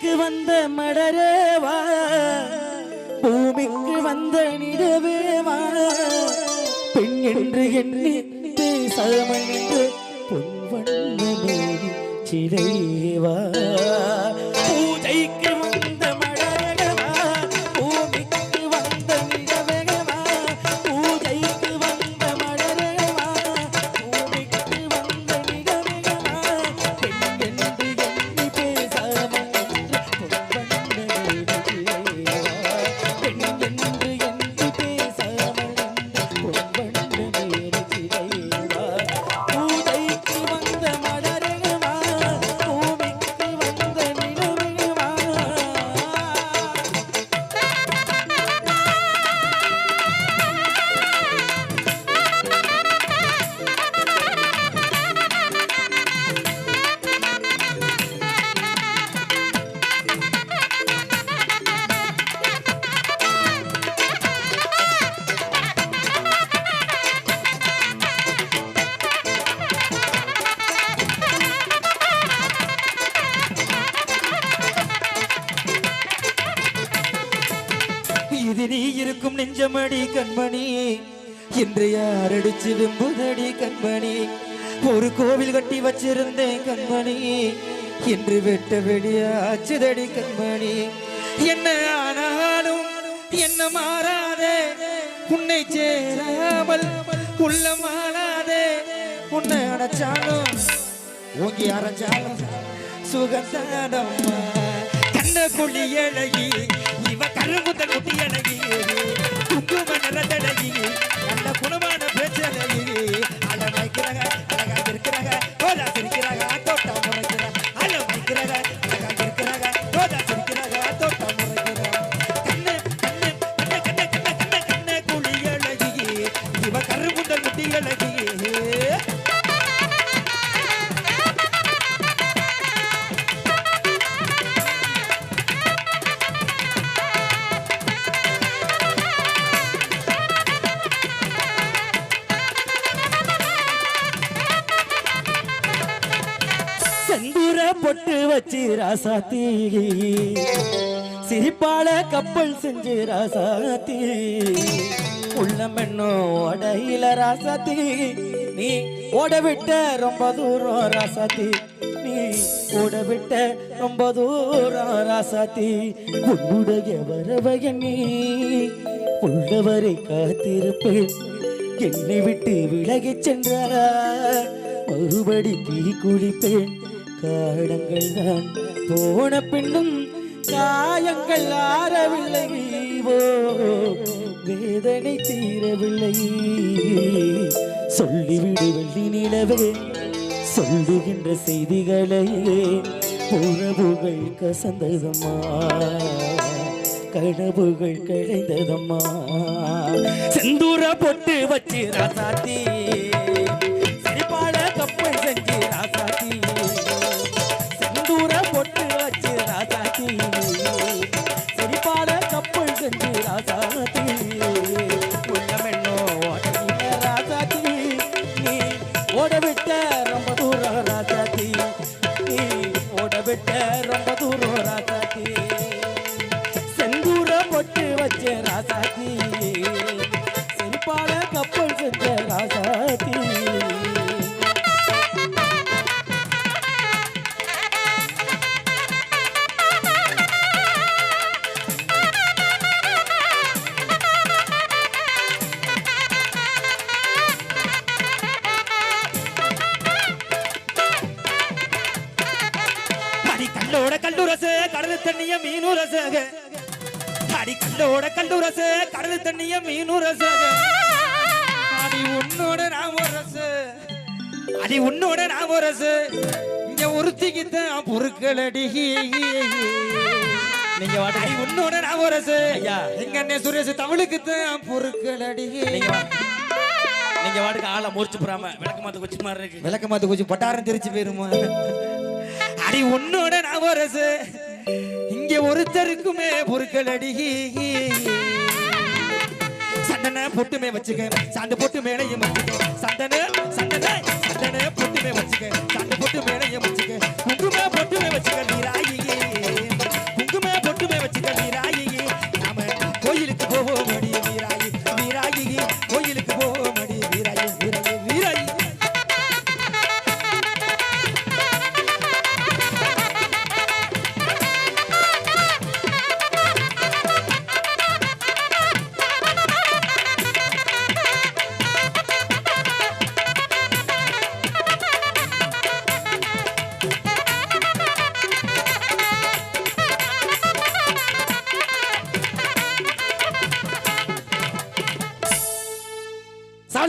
பூமிக்கு வந்த மடரேவா பூமிக்கு வந்த நிடவேவா பெண் என்று எண்ணி பேசாமல் நின்று பொன்வண்ணமேனி சிலைவா பூஜைக்கு நெஞ்சமடி கண்மணி. இன்று யார் அடிச்சு விம்புதடி கண்மணி? ஒரு கோவில் கட்டி வச்சிருந்தேன் கண்மணி. இன்று வெட்ட வெடியாச்சுதடி கண்மணி. என்ன ஆனாலும் என்ன மாறாதே? உன்னை சேராமல் உள்ள மாறாதே உன்னை அடைச்சாலும் ஓங்கி அரைச்சாலும் சுகசாதம் கண்ண குழி இழகி இவ கருமுதல் குட்டி இழகி பொட்டு வச்சு ராசாத்தி. சிரிப்பால கப்பல் செஞ்சு ராசாத்தி. உள்ளம் என்னும் அடையில ராசாத்தி. நீ ஓட விட்ட ரொம்ப தூரம் ராசாத்தி. நீ ஓட விட்ட ரொம்ப தூரம் ராசாத்தி. உன்னுடைய வரவைய நீ உள்ளவரை காத்திருப்பேன் என்னை விட்டு விலகிச் சென்றார்? மறுபடி தீ குளிப்பேன். காடங்கள் தான். போன பின்னும் காயங்கள் ஆறவில்லை. வேதனை தீரவில்லை. சொல்லிவிடு வெள்ளி நிலவே சொல்லுகின்ற செய்திகளையே உறவுகள் கசந்ததம்மா கனவுகள் கிடைந்ததம்மா செந்தூர பொட்டு வச்சு ராசாத்தி. விட்ட ரொம்ப தூரம் ராசாத்தி செந்தூர பொட்டு வச்ச ராசாத்தி கல்லுரச கடல் தண்ணிய மீனுரசக அடி கல்லோட கல்லுரச கடல் தண்ணிய மீனுரசக அடி உன்னோட ராமரசு அடி உன்னோட ராமரசு இங்க ஒருத்திக்கு தான் பொருட்களடி. நீங்க அடி உன்னோட ராமரசு ஐயா. எங்க அண்ணன் சுரேஷ் தமிழுக்கு தான் பொருட்களடி. நீங்க நீங்க வாட்டுக்கு ஆளை முறிச்சு போறாம விளக்க மாத்த வச்சு மாதிரி இருக்கு. விளக்க மாத்து கொஞ்சம் பட்டாரம் தெரிச்சு போயிருமா? அடி உன்னோட நவரசு இங்க ஒருத்தருக்குமே பொருட்கள் அடிகி. சந்தன பொட்டுமே வச்சுக்க சாந்த பொட்டு மேலையும் வச்சுக்க. சந்தன சந்தன.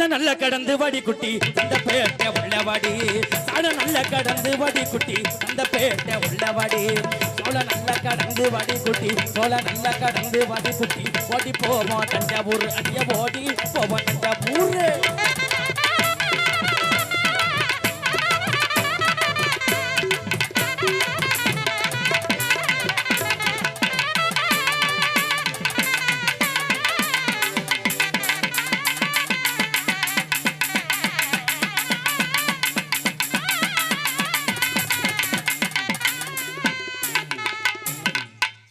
நல்ல கடந்து வடி குட்டி அந்த பேட்டை உள்ளவாடி சாட நல்ல கடந்து வடி குட்டி அந்த பேட்டை உள்ளவாடி சோழ நல்ல கடந்து வடி குட்டி சோழ நல்ல கடந்து வடி குட்டி. ஓடி போவோம் தஞ்சாவூர் அடிய ஓடி போவோம் தஞ்சாவூர்